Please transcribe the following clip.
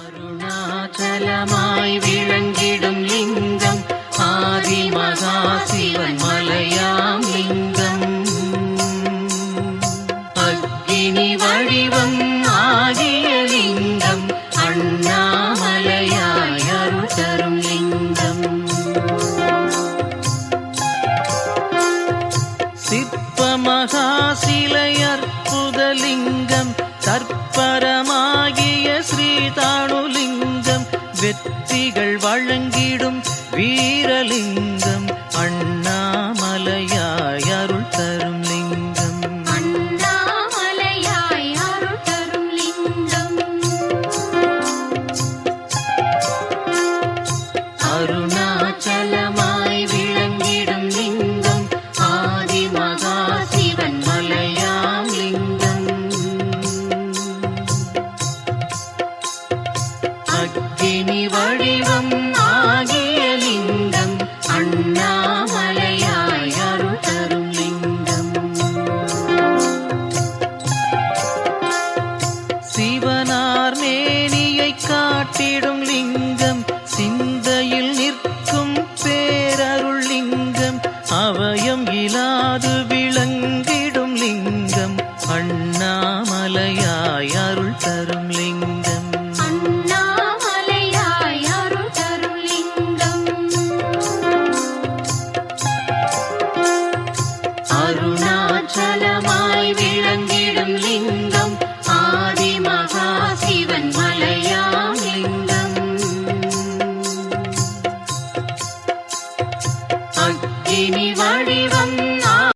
அருணாச்சலமாய் விளங்கிடும் லிங்கம் ஆதி மகாசிவன் மலையாம் லிங்கம். அக்னி வடிவம் ஆகிய லிங்கம் அண்ணாமலையாய் அருள் தரும் லிங்கம். சிற்ப மகாசிலை அற்புத லிங்கம் தற்பர வெற்றிகள் வழங்கிடும் வீரலிங்கம் மகிமை வடிவம் ஆகிய லிங்கம் அண்ணாமலையாய் அருள் தரும் லிங்கம். சிவனார் மேனியை காட்டிடும் லிங்கம் சிந்தையில் நிற்கும் பேரருள் லிங்கம் அவயம் இலாது விளங்கிடும் லிங்கம் அண்ணாமலையாய் அருள் தரும் லிங்கம். இனி வழிவந்த